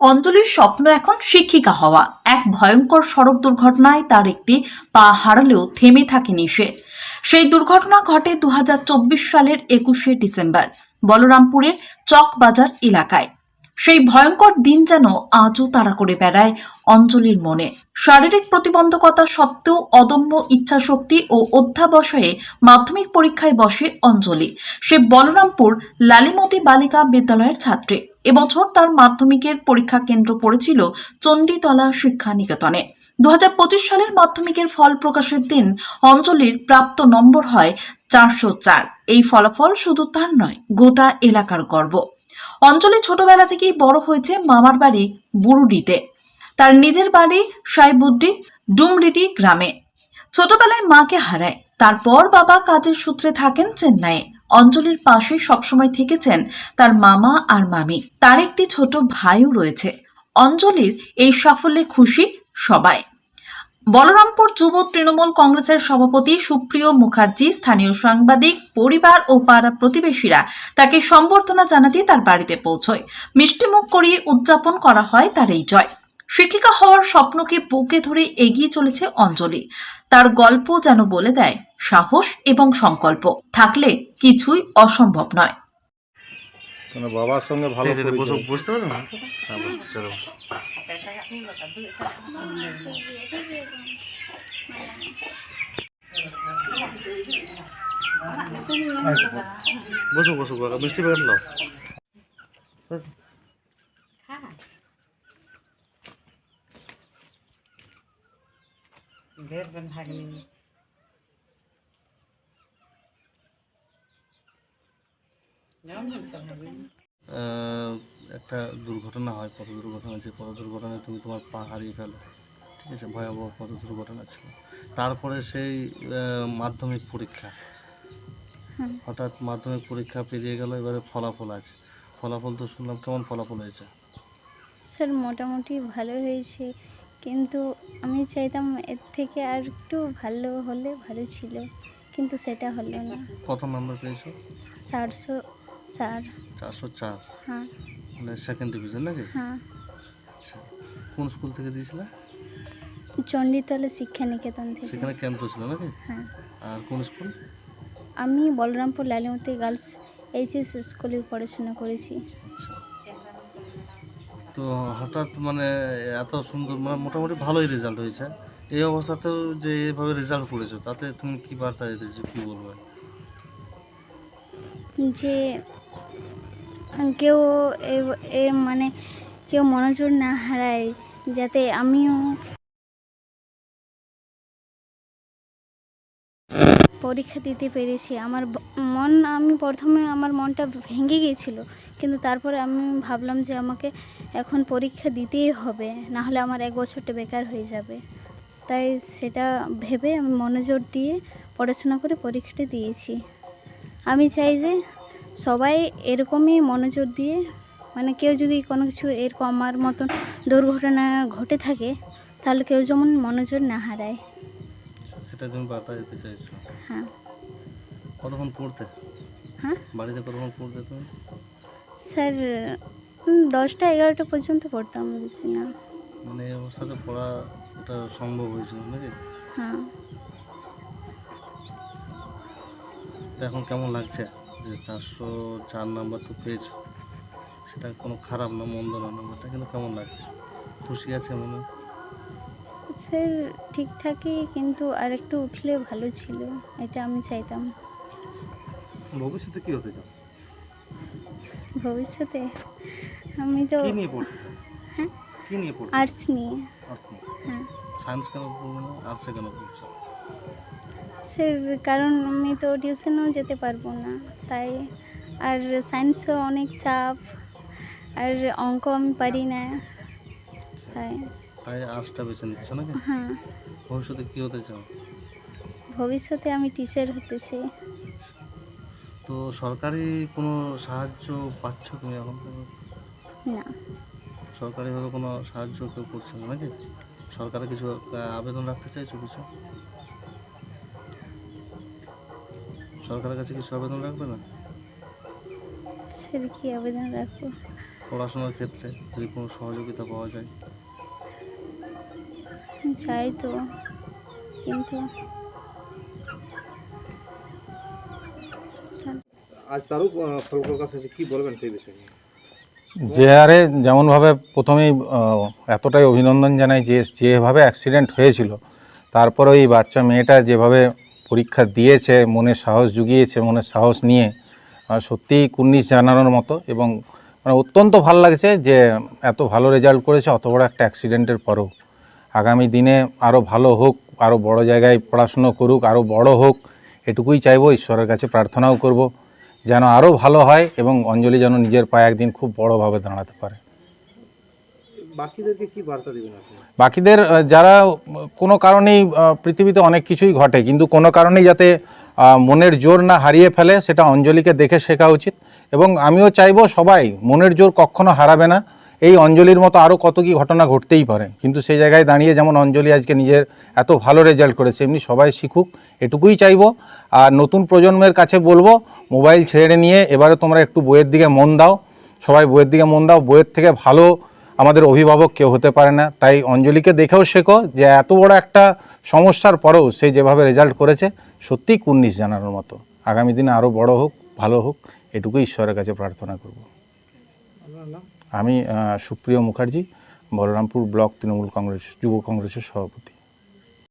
অঞ্জলির স্বপ্ন এখন শিক্ষিকা হওয়া। এক ভয়ঙ্কর সড়ক দুর্ঘটনায় তার একটি পা হারালেও থেমে থাকেনি সে। সেই দুর্ঘটনা ঘটে দু হাজার চব্বিশ সালের একুশে ডিসেম্বর, বলরামপুরের চকবাজার এলাকায়। সেই ভয়ঙ্কর দিন যেন আজও তাড়া করে বেড়ায় অঞ্জলির মনে। শারীরিক প্রতিবন্ধকতা সত্ত্বেও অদম্য ইচ্ছাশক্তি ও অধ্যাবসায়ে মাধ্যমিক পরীক্ষায় বসে অঞ্জলি। সে বলরামপুর লালিমতি বালিকা বিদ্যালয়ের ছাত্রী। এবছর তার মাধ্যমিকের পরীক্ষা কেন্দ্র পড়েছিল চণ্ডীতলা শিক্ষা নিকেতনে দু হাজার পঁচিশ সালের মাধ্যমিকের ফল প্রকাশের দিন অঞ্চলের প্রাপ্ত নম্বর হয় চারশো চার। এই ফলাফল শুধু তার নয়, গোটা এলাকার গর্ব। অঞ্চলে ছোটবেলা থেকেই বড় হয়েছে মামার বাড়ি বুরুডিতে। তার নিজের বাড়ি সাইবুদ্দি ডুমরিটি গ্রামে। ছোটবেলায় মাকে হারায়, তারপর বাবা কাজের সূত্রে থাকেন চেন্নাইয়ে। অঞ্জলির পাশে সবসময় থেকেছেন তার মামা আর মামি। তার একটি ছোট ভাইও রয়েছে। অঞ্জলির এই সাফল্যে খুশি সবাই। বলরামপুর যুব তৃণমূল কংগ্রেসের সভাপতি সুপ্রিয় মুখার্জি, স্থানীয় সাংবাদিক, পরিবার ও পাড়া প্রতিবেশীরা তাকে সম্বর্ধনা জানাতে তার বাড়িতে পৌঁছয়। মিষ্টিমুখ করিয়ে উদযাপন করা হয় তার এই জয়। শিক্ষিকা হওয়ার স্বপ্নকে বুকে ধরে এগিয়ে চলেছে অঞ্জলি তার গল্প যেন বলে দেয় সাহস এবং সংকল্প থাকলে কিছুই অসম্ভব নয় মানে বাবার সঙ্গে ভালো। বুঝতে পারো না হ্যাঁ বসো, বসো। বসো বসো কাকা মিষ্টি প্যাকেট নাও থাকবেন ভাগ্নি। একটা দুর্ঘটনা হয় পথ দুর্ঘটনা যে পথ দুর্ঘটনায় তুমি তোমার পা হারিয়ে ফেলো ঠিক আছে? ভয়াবহ পথ দুর্ঘটনা ছিল। তারপরে সেই মাধ্যমিক পরীক্ষা। হঠাৎ মাধ্যমিক পরীক্ষা পেরিয়ে গেল এবারে ফলাফল আছে। ফলাফল তো শুনলাম কেমন ফলাফল হয়েছে? স্যার মোটামুটি ভালো হয়েছে। কিন্তু আমি চাইতাম এর থেকে আর একটু ভালো হলে ভালো ছিল কিন্তু সেটা হলো না। কত নাম্বার পেয়েছ? চারশো চার। চারশো চার? হ্যাঁ। মানে সেকেন্ড ডিভিশন নাকি? হ্যাঁ। আচ্ছা কোন স্কুল থেকে দিয়েছিলে? চণ্ডীতলা শিক্ষা নিকেতন থেকে। সেখানে কেন্দ্র ছিল নাকি? হ্যাঁ। আর কোন স্কুল আমি বলরামপুর লালিমতি গার্লস এইচএস স্কুলে পড়াশোনা করেছি। তো হঠাৎ মানে এত সুন্দর মানে মোটামুটি ভালোই রেজাল্ট হয়েছে। এই অবস্থাতেও যে এভাবে রেজাল্ট করেছ, তাতে তুমি কি বার্তা দিতেছো কি বলবে? যে কেউ এ- মানে কেউ মনোযোগ না হারায়, যাতে আমিও পরীক্ষা দিতে পেরেছি। আমার মন, আমি প্রথমে আমার মনটা ভেঙে গিয়েছিল। কিন্তু তারপরে আমি ভাবলাম যে আমাকে এখন পরীক্ষা দিতেই হবে না হলে আমার এক বছরটা বেকার হয়ে যাবে। তাই সেটা ভেবে আমি মনোযোগ দিয়ে পড়াশোনা করে পরীক্ষাটা দিয়েছি। আমি চাই যে সবাই এরকমই মনোযোগ দিয়ে মানে কেউ যদি কোনো কিছু এরকম আমার মতন দুর্ঘটনা ঘটে থাকে তাহলে কেউ যেমন মনোযোগ না হারায়। সেটা তুমি বার্তা দিতে চাইছো? হ্যাঁ। কতক্ষণ পড়তে? হ্যাঁ? বাড়িতে কতক্ষণ পড়তে তুমি? স্যার দশটা এগারোটা পর্যন্ত পড়তাম বেশি না মানে এই অবস্থাতে পড়া এটা সম্ভব হয়েছিল নাকি? হ্যাঁ। তো এখন কেমন লাগছে যে চারশো চার নাম্বার তো পেয়েছ? সেটা কোনো খারাপ না মন্দ না নাম্বারটা কিন্তু কেমন লাগছে? খুশি আছে মনে স্যার ঠিকঠাকই কিন্তু আর একটু উঠলে ভালো ছিল এটা আমি চাইতাম। ভবিষ্যতে কি হতে চাও? ভবিষ্যতে। আমি তো কি নিয়ে পড়তে হ্যাঁ? কি নিয়ে পড়তে আর্টস নিয়ে। আর্টস নিয়ে। হ্যাঁ। সায়েন্স কেন পড়বে না? আর্টসে কেন পড়ছো? স্যার কারণ আমি তো টিউশনেও যেতে পারব না। তাই আর সায়েন্সও অনেক চাপ। আর অঙ্ক আমি পারি না। তাই। তাই আর্টসটা বেছে নিচ্ছ নাকি? হ্যাঁ। ভবিষ্যতে কি হতে চাও? ভবিষ্যতে আমি টিচার হতে চাই। তো সরকারি কোনো সাহায্য পাচ্ছ তুমি এখন? না। সরকারিভাবে কোনো সাহায্য কেউ করছে না নাকি? সরকারে কিছু আবেদন রাখতে চাইছো কিছু? সরকারের কাছে কিছু আবেদন রাখবে না? স্যার কি আবেদন রাখব? পড়াশোনার ক্ষেত্রে যদি কোনো সহযোগিতা পাওয়া যায়? চাই তো কিন্তু যে হারে যেমনভাবে প্রথমেই এতটাই অভিনন্দন জানাই যে যেভাবে অ্যাক্সিডেন্ট হয়েছিল, তারপরে ওই বাচ্চা মেয়েটা যেভাবে পরীক্ষা দিয়েছে, মনে সাহস জুগিয়েছে মনের সাহস নিয়ে সত্যিই কুর্নিশ জানানোর মতো এবং মানে অত্যন্ত ভালো লাগছে যে এত ভালো রেজাল্ট করেছে, অত বড় একটা অ্যাক্সিডেন্টের পরও। আগামী দিনে আরও ভালো হোক আরও বড় জায়গায় পড়াশুনো করুক আরও বড় হোক, এটুকুই চাইব, ঈশ্বরের কাছে প্রার্থনাও করব। যেন আরও ভালো হয় এবং অঞ্জলি যেন নিজের পায়ে একদিন খুব বড়োভাবে দাঁড়াতে পারে। বাকিদেরকে কি বার্তা দিবেন বাকিদের যারা কোনো কারণেই পৃথিবীতে অনেক কিছুই ঘটে কিন্তু কোনো কারণেই যাতে মনের জোর না হারিয়ে ফেলে সেটা অঞ্জলিকে দেখে শেখা উচিত। এবং আমিও চাইব সবাই মনের জোর কখনো হারাবে না। এই অঞ্জলির মতো আরও কত কি ঘটনা ঘটতেই পারে। কিন্তু সেই জায়গায় দাঁড়িয়ে যেমন অঞ্জলি আজকে নিজের এত ভালো রেজাল্ট করেছে এমনি সবাই শিখুক এটুকুই চাইব। আর নতুন প্রজন্মের কাছে বলব, মোবাইল ছেড়ে নিয়ে এবারে তোমরা একটু বইয়ের দিকে মন দাও। সবাই বইয়ের দিকে মন দাও। বইয়ের থেকে ভালো আমাদের অভিভাবক কেউ হতে পারে না। তাই অঞ্জলিকে দেখেও শেখো যে এত বড় একটা সমস্যার পরেও সে যেভাবে রেজাল্ট করেছে সত্যিই কুর্নিশ জানানোর মতো। আগামী দিনে আরও বড় হোক, ভালো হোক, এটুকুই ঈশ্বরের কাছে প্রার্থনা করব। আমি সুপ্রিয় মুখার্জি, বলরামপুর ব্লক তৃণমূল কংগ্রেস, যুব কংগ্রেসের সভাপতি।